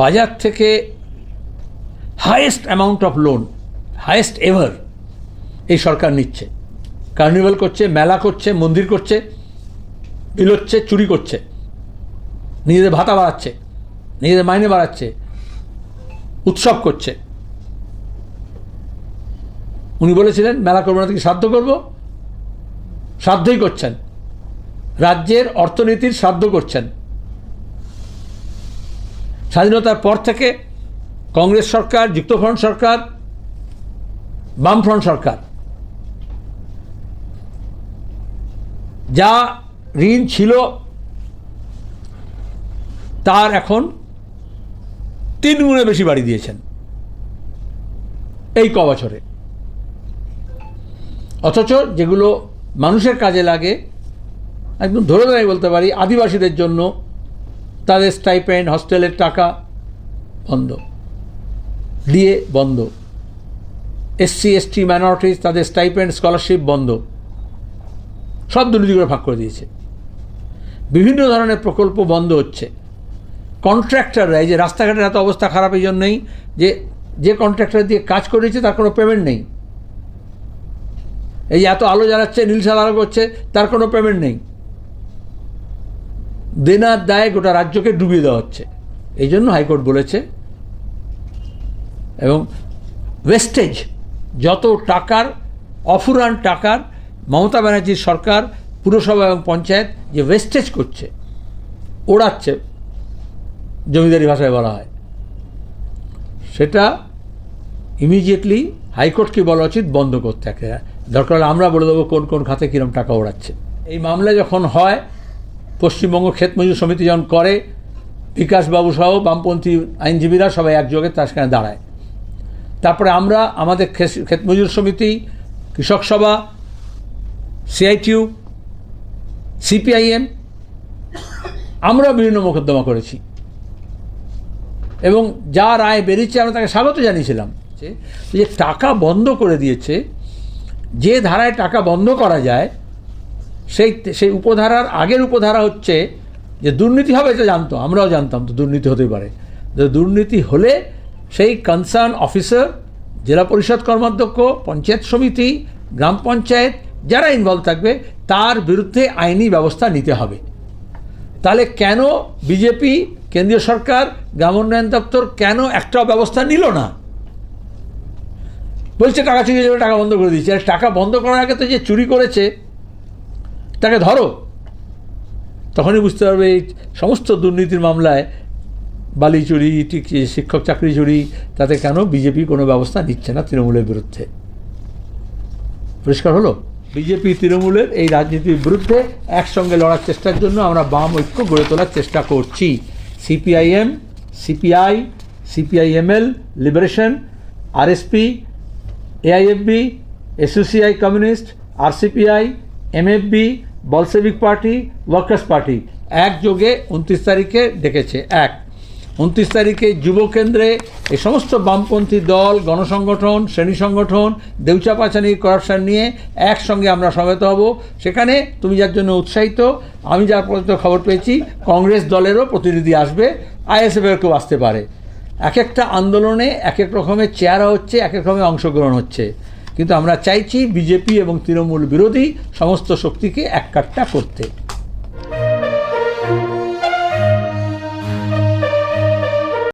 বাজার থেকে highest amount of loan highest ever এই সরকার নিচ্ছে। কার্নিভাল করছে, মেলা করছে, মন্দির করছে, বিলোচ্ছে, চুরি করছে। নিজেদের ভাতা বাড়াচ্ছে, নিজেদের মাইনে বাড়াচ্ছে, উৎসব করছে। উনি বলেছিলেন, মেলা করব না থেকে শ্রাদ্ধ করব? শ্রাদ্ধই করছেন। রাজ্যের অর্থনীতির শ্রাদ্ধ করছেন। স্বাধীনতার পর থেকে কংগ্রেস সরকার, যুক্তফ্রন্ট সরকার, বামফ্রন্ট সরকার। যা ঋণ ছিল, তার এখন তিন গুণে বেশি বাড়ি দিয়েছেন এই ক বছরে। অথচ যেগুলো মানুষের কাজে লাগে, একদম ধরে ধরে বলতে পারি, আদিবাসীদের জন্য তাদের স্টাইপেন্ড হস্টেলের টাকা বন্ধ। দিয়ে বন্ধ। এসসি এসটি মাইনরিটিস তাদের স্টাইপেন্ড স্কলারশিপ বন্ধ। সব দুর্নীতি করে ভাগ করে দিয়েছে। বিভিন্ন ধরনের প্রকল্প বন্ধ হচ্ছে। কন্ট্রাক্টররা এই যে রাস্তাঘাটের এত অবস্থা খারাপ এই জন্যই যে যে কন্ট্রাক্টর দিয়ে কাজ করেছে, তার কোনো পেমেন্ট নেই। এই এত আলো জ্বালাচ্ছে নীলশাল আলো করছে, তার কোনো পেমেন্ট নেই। দেনার দায়ে গোটা রাজ্যকে ডুবিয়ে দেওয়া হচ্ছে। এই জন্য হাইকোর্ট বলেছে, এবং ওয়েস্টেজ, যত টাকার, অফুরান টাকার, মমতা ব্যানার্জির সরকার, পুরসভা এবং পঞ্চায়েত যে ওয়েস্টেজ করছে, ওড়াচ্ছে, জমিদারি ভাষায় বলা হয়। সেটা ইমিডিয়েটলি হাইকোর্টকে বলা উচিত, বন্ধ করতে। দরকার আমরা বলে দেবো কোন কোন খাতে কীরকম টাকা ওড়াচ্ছে। এই মামলা যখন হয় পশ্চিমবঙ্গ ক্ষেত মজুর সমিতি যখন করে, বিকাশবাবু সহ বামপন্থী আইনজীবীরা সবাই একযোগে তার সেখানে দাঁড়ায়। তারপরে আমরা, আমাদের ক্ষেত- মজুর সমিতি, কৃষক সভা সিআইটিউ সিপিআইএম আমরা বিভিন্ন মোকদ্দমা করেছি। এবং যা রায় বেরিয়েছে, আমরা তাকে স্বাগত জানিয়েছিলাম যে টাকা বন্ধ করে দিয়েছে, যে ধারায় টাকা বন্ধ করা যায় সেই সেই উপধারার আগের উপধারা হচ্ছে যে দুর্নীতি হবে এটা জানতো, আমরাও জানতাম তো দুর্নীতি হতেই পারে। দুর্নীতি হলে সেই কনসার্ন অফিসার জেলা পরিষদ কর্মাধ্যক্ষ, পঞ্চায়েত সমিতি, গ্রাম পঞ্চায়েত, যারা ইনভলভ থাকবে, তার বিরুদ্ধে আইনি ব্যবস্থা নিতে হবে। তাহলে কেন বিজেপি, কেন্দ্রীয় সরকার, গ্রাম উন্নয়ন দপ্তর কেন একটা ব্যবস্থা নিল না? বলছে টাকা চুরি যাবে, টাকা বন্ধ করে দিয়েছে। টাকা বন্ধ করার আগে তো যে চুরি করেছে তাকে ধরো। তখনই বুঝতে পারবে এই সমস্ত দুর্নীতির মামলায় বালি চুরি শিক্ষক চাকরি চুরি, তাতে কেন বিজেপি কোনো ব্যবস্থা নিচ্ছে না তৃণমূলের বিরুদ্ধে? পরিষ্কার হলো? বিজেপি, তৃণমূলের এই রাজনীতির বিরুদ্ধে একসঙ্গে লড়ার চেষ্টার জন্য আমরা বাম ঐক্য গড়ে তোলার চেষ্টা করছি। CPIM, CPI, CPIML, liberation, RSP, AIFB SUCI communist, RCPI, MFB Bolshevik party, workers party, একযোগে উনত্রিশ তারিখে ডেকেছে, এক। উনত্রিশ তারিখে যুব কেন্দ্রে এই সমস্ত বামপন্থী দল, গণসংগঠন, শ্রেণি সংগঠন দেউচা পাচানি করাপশন নিয়ে একসঙ্গে আমরা সমবেত হব। সেখানে তুমি যার জন্য উৎসাহিত, আমি যার পর্যন্ত খবর পেয়েছি, কংগ্রেস দলেরও প্রতিনিধি আসবে, আইএসএফের কেউ আসতে পারে। এক একটা আন্দোলনে এক এক রকমের চেহারা হচ্ছে এক এক রকমের অংশগ্রহণ হচ্ছে। কিন্তু আমরা চাইছি বিজেপি এবং তৃণমূল বিরোধী সমস্ত শক্তিকে এক কাট্টা করতে।